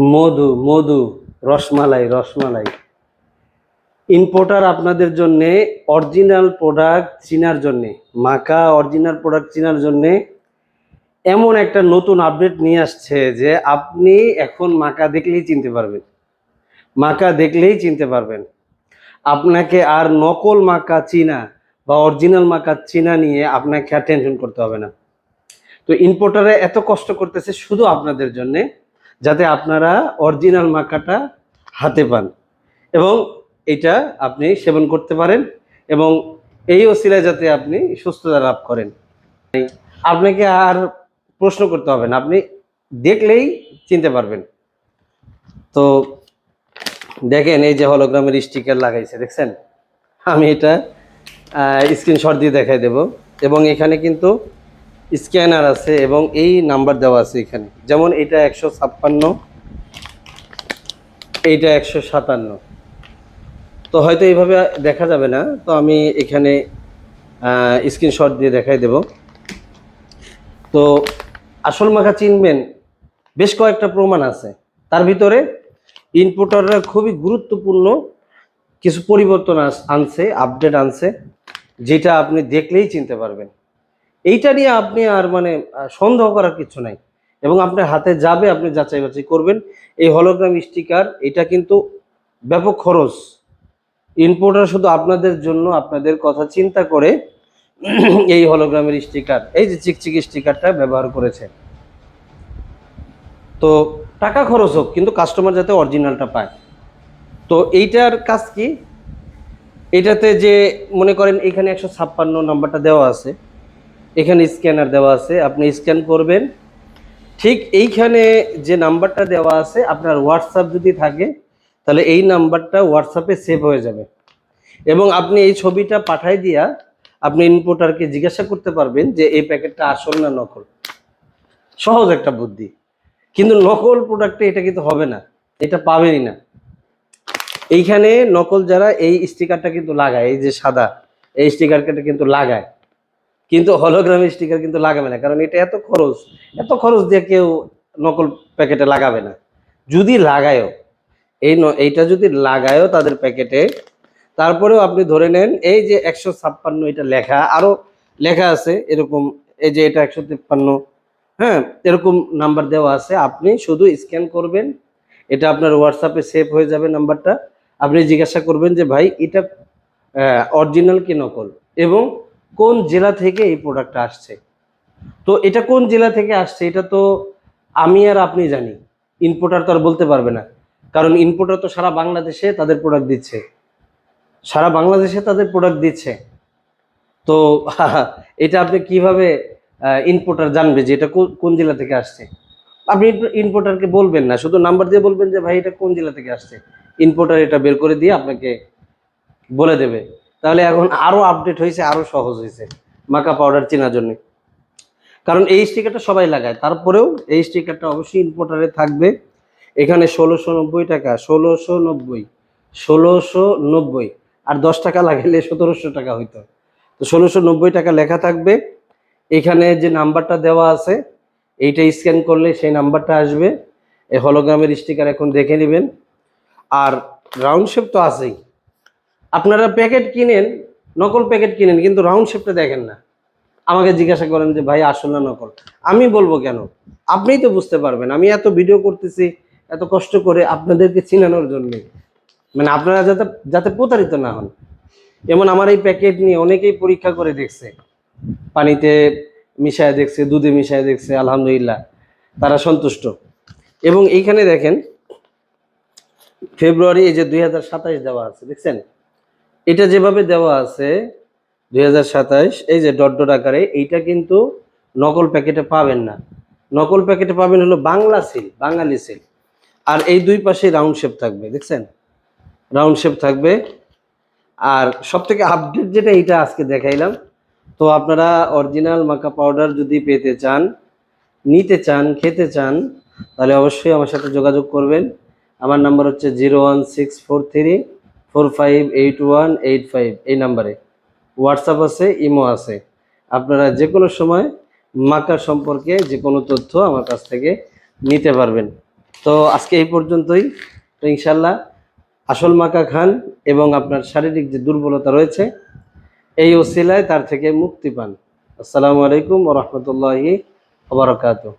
মধু মধু, রসমালাই রসমালাই। ইম্পোর্টার আপনাদের জন্য অরিজিনাল প্রোডাক্ট চিনার জন্য মাকা অরিজিনাল প্রোডাক্ট চিনার জন্য এমন একটা নতুন আপডেট নিয়ে আসছে যে আপনি এখন মাকা দেখলেই চিনতে পারবেন। মাকা দেখলেই চিনতে পারবেন। আপনাকে আর নকল মাকা চিনা বা অরিজিনাল মাকা চিনা নিয়ে আপনাকে আর টেনশন করতে হবে না। তো ইম্পোর্টারে এত কষ্ট করতেছে শুধু আপনাদের জন্য। যাতে আপনারা অরিজিনাল মাকাটা হাতে পান। এবং এটা আপনি সেবন করতে পারেন এবং এই ওসিলায় যাতে আপনি সুস্থতা লাভ করেন। আপনাকে আর প্রশ্ন করতে হবে না, আপনি দেখলেই চিনতে পারবেন। তো দেখেন, এই যে হলোগ্রামের স্টিকার লাগাইছে, দেখছেন? আমি এটা স্ক্রিনশট দিয়ে দেখাই দেব। এবং এখানে কিন্তু স্ক্যানার আছে এবং এই নাম্বার দেওয়া আছে এখানে। যেমন এটা একশো ছাপ্পান্ন, এইটা একশো সাতান্ন। তো হয়তো এইভাবে দেখা যাবে না, তো আমি এখানে স্ক্রিনশট দিয়ে দেখাই দেব। তো আসল মাখা চিনবেন, বেশ কয়েকটা প্রমাণ আছে। তার ভিতরে ইনপুটাররা খুবই গুরুত্বপূর্ণ কিছু পরিবর্তন আনছে, আপডেট আনছে, যেটা আপনি দেখলেই চিনতে পারবেন। এইটা নিয়ে আপনি আর মানে সন্দেহ করার কিছু নাই। এবং আপনার হাতে যাবে, আপনি যাচাই বাছাই করবেন। এই হলোগ্রাম স্টিকার এটা কিন্তু ব্যাপক খরচ। ইনপোর্টার শুধু আপনাদের জন্য আপনাদের কথা চিন্তা করে এই হলোগ্রামের স্টিকার এই যে চিকচিক স্টিকারটা ব্যবহার করেছে। তো টাকা খরচ হোক, কিন্তু কাস্টমার যাতে অরিজিনালটা পায়। তো এইটার কাজ কি? এটাতে যে, মনে করেন এখানে একশো ছাপ্পান্ন নাম্বারটা দেওয়া আছে। এখানে স্ক্যানার দেওয়া আছে, আপনি স্ক্যান করবেন। ঠিক এইখানে যে নাম্বারটা দেওয়া আছে, আপনার হোয়াটসঅ্যাপ যদি থাকে, তাহলে এই নাম্বারটা হোয়াটসঅ্যাপে সেভ হয়ে যাবে। এবং আপনি এই ছবিটা পাঠাই দিয়া আপনি ইনপোর্টারকে জিজ্ঞাসা করতে পারবেন যে এই প্যাকেটটা আসল না নকল। সহজ একটা বুদ্ধি। কিন্তু নকল প্রোডাক্টে এটা কিন্তু হবে না, এটা পাবেনই না। এইখানে নকল যারা, এই স্টিকারটা কিন্তু লাগায়, এই যে সাদা, এই স্টিকারটা কিন্তু লাগায়। কিন্তু হলোগ্রামের স্টিকার কিন্তু লাগাবে না, কারণ এটা এত খরচ এত খরচ দিয়ে কেউ নকল প্যাকেটে লাগাবে না। যদি লাগায়ও, এই এইটা যদি লাগায়ও তাদের প্যাকেটে, তারপরেও আপনি ধরে নেন, এই যে একশো ছাপ্পান্ন এটা লেখা আরও লেখা আছে, এরকম, এই যে এটা একশো তিপ্পান্ন হ্যাঁ এরকম নাম্বার দেওয়া আছে, আপনি শুধু স্ক্যান করবেন, এটা আপনার হোয়াটসঅ্যাপে সেভ হয়ে যাবে নাম্বারটা আপনি জিজ্ঞাসা করবেন যে, ভাই, এটা অরিজিনাল কি নকল? এবং কোন জেলা থেকে এই প্রোডাক্টটা আসছে? তো এটা কোন জেলা থেকে আসছে এটা তো আমি আর আপনি জানি। ইনপোর্টার তো আর বলতে পারবে না। কারণ ইনপোর্টার তো সারা বাংলাদেশে তাদের প্রোডাক্ট দিচ্ছে। সারা বাংলাদেশে তাদের প্রোডাক্ট দিচ্ছে। তো এটা আপনি কীভাবে ইনপোর্টার জানবে যে এটা কোন জেলা থেকে আসছে? আপনি ইনপোর্টারকে বলবেন না, শুধু নাম্বার দিয়ে বলবেন যে ভাই এটা কোন জেলা থেকে আসছে? ইনপোর্টার এটা বের করে দিয়ে আপনাকে বলে দেবে। তাহলে এখন আরও আপডেট হয়েছে, আরও সহজ হয়েছে মাকা পাউডার চেনার জন্য। কারণ এই স্টিকারটা সবাই লাগায়, তারপরেও এই স্টিকারটা অবশ্যই ইম্পোর্টারে থাকবে। এখানে ষোলোশো নব্বই টাকা, ষোলোশো নব্বই ষোলোশো নব্বই। আর দশ টাকা লাগাইলে সতেরোশো টাকা হইতো। তো ষোলোশো নব্বই টাকা লেখা থাকবে। এখানে যে নাম্বারটা দেওয়া আছে, এইটা স্ক্যান করলে সেই নাম্বারটা আসবে। এই হলোগ্রামের স্টিকার এখন দেখে নেবেন। আর রাউন্ড শেপ তো আছেই। আপনারা প্যাকেট কিনেন, নকল প্যাকেট কিনেন, কিন্তু রাউন্ড শেপটা দেখেন না। আমাকে জিজ্ঞাসা করেন যে, ভাই, আসল না নকল? আমি বলব কেন? আপনিই তো বুঝতে পারবেন। আমি এত ভিডিও করতেছি, এত কষ্ট করে আপনাদেরকে চিনানোর জন্য। মানে আপনারা যাতে যাতে প্রতারিত না হন। যেমন আমার এই প্যাকেট নিয়ে অনেকেই পরীক্ষা করে দেখছে। পানিতে মিশায় দেখছে, দুধে মিশায় দেখছে, আলহামদুলিল্লাহ, তারা সন্তুষ্ট। এবং এইখানে দেখেন, ফেব্রুয়ারি এই যে দুই দেওয়া আছে, দেখছেন? এটা যেভাবে দেওয়া আছে, দুই এই যে ডট ডট আকারে, এইটা কিন্তু নকল প্যাকেটে পাবেন না। নকল প্যাকেটে পাবেন হলো বাংলা সিল, বাঙালি সিল। আর এই দুই পাশে রাউন্ড শেপ থাকবে, দেখছেন? রাউন্ড শেপ থাকবে। আর সব থেকে আপডেট যেটা, এইটা আজকে দেখাইলাম। তো আপনারা অরিজিনাল মাকা পাউডার যদি পেতে চান, নিতে চান, খেতে চান, তাহলে অবশ্যই আমার সাথে যোগাযোগ করবেন। আমার নাম্বার হচ্ছে zero one six four three four five eight one eight five এই নাম্বারে। হোয়াটসঅ্যাপ আছে ইমো আছে। আপনারা যে কোনো সময় মাকা সম্পর্কে যে কোনো তথ্য আমার কাছ থেকে নিতে পারবেন। তো আজকে এই পর্যন্তই। তো ইনশাল্লাহ আসল মাকা খান এবং আপনার শারীরিক যে দুর্বলতা রয়েছে, এই ওসিলায় তার থেকে মুক্তি পান। আসসালামু আলাইকুম রহমতুল্লাহি ওবরাকাতু